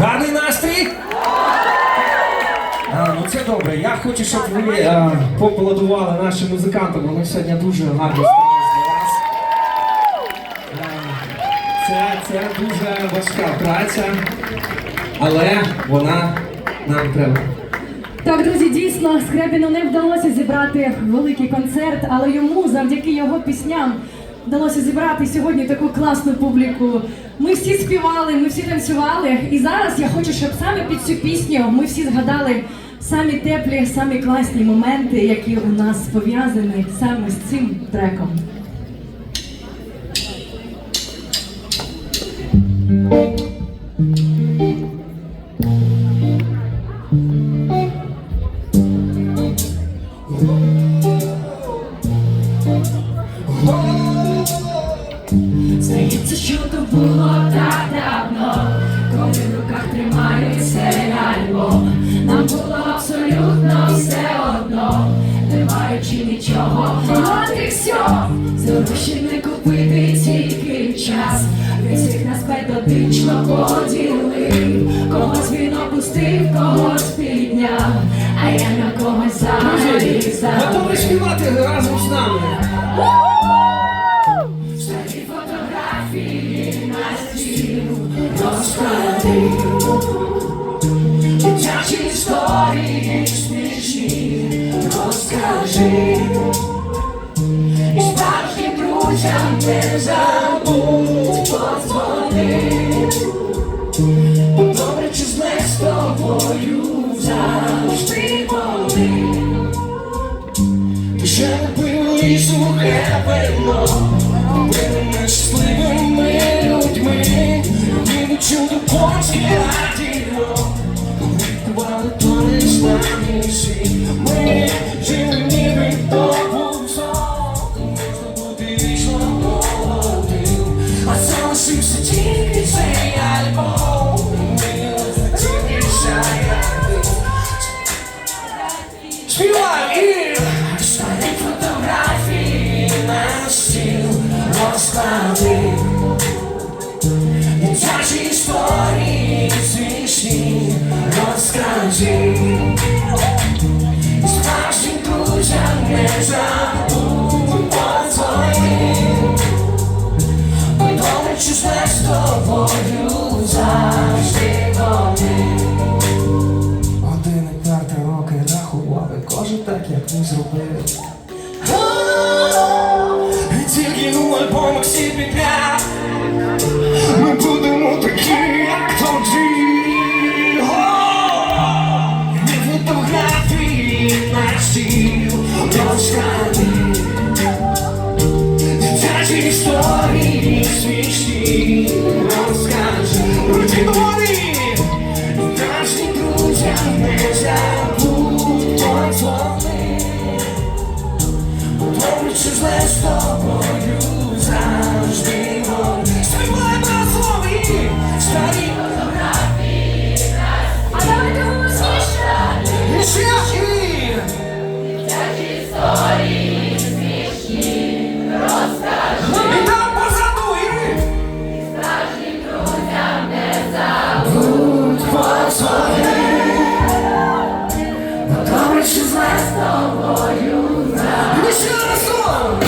Гарний настрій? А, ну це добре. Я хочу, щоб ви а, поаплодували нашим музикантам. Вони сьогодні дуже гарно для вас. Це, це дуже важка праця, але вона нам треба. Так, друзі, дійсно, Скрябіну не вдалося зібрати великий концерт, але йому завдяки його пісням вдалося зібрати сьогодні таку класну публіку. Ми всі співали, ми всі танцювали. І зараз я хочу, щоб саме під цю пісню ми всі згадали самі теплі, самі класні моменти, які у нас пов'язані саме з цим треком. Здається, було так давно, коли в руках тримаю цей альбом. Нам було абсолютно все одно, не маючи нічого, от і все. За гроші не купити тільки час. Всіх нас методично поділив. Когось він опустив, когось підняв, а я на когось зарізав. Готові співати разом з нами? Дитячі історії смішні розкажи І справжнім друзям не забудь подзвони Добре чи зле з стіл розклади Дитячі історії смішні розкажи Keep the water лише зле з тобою. Лише разом.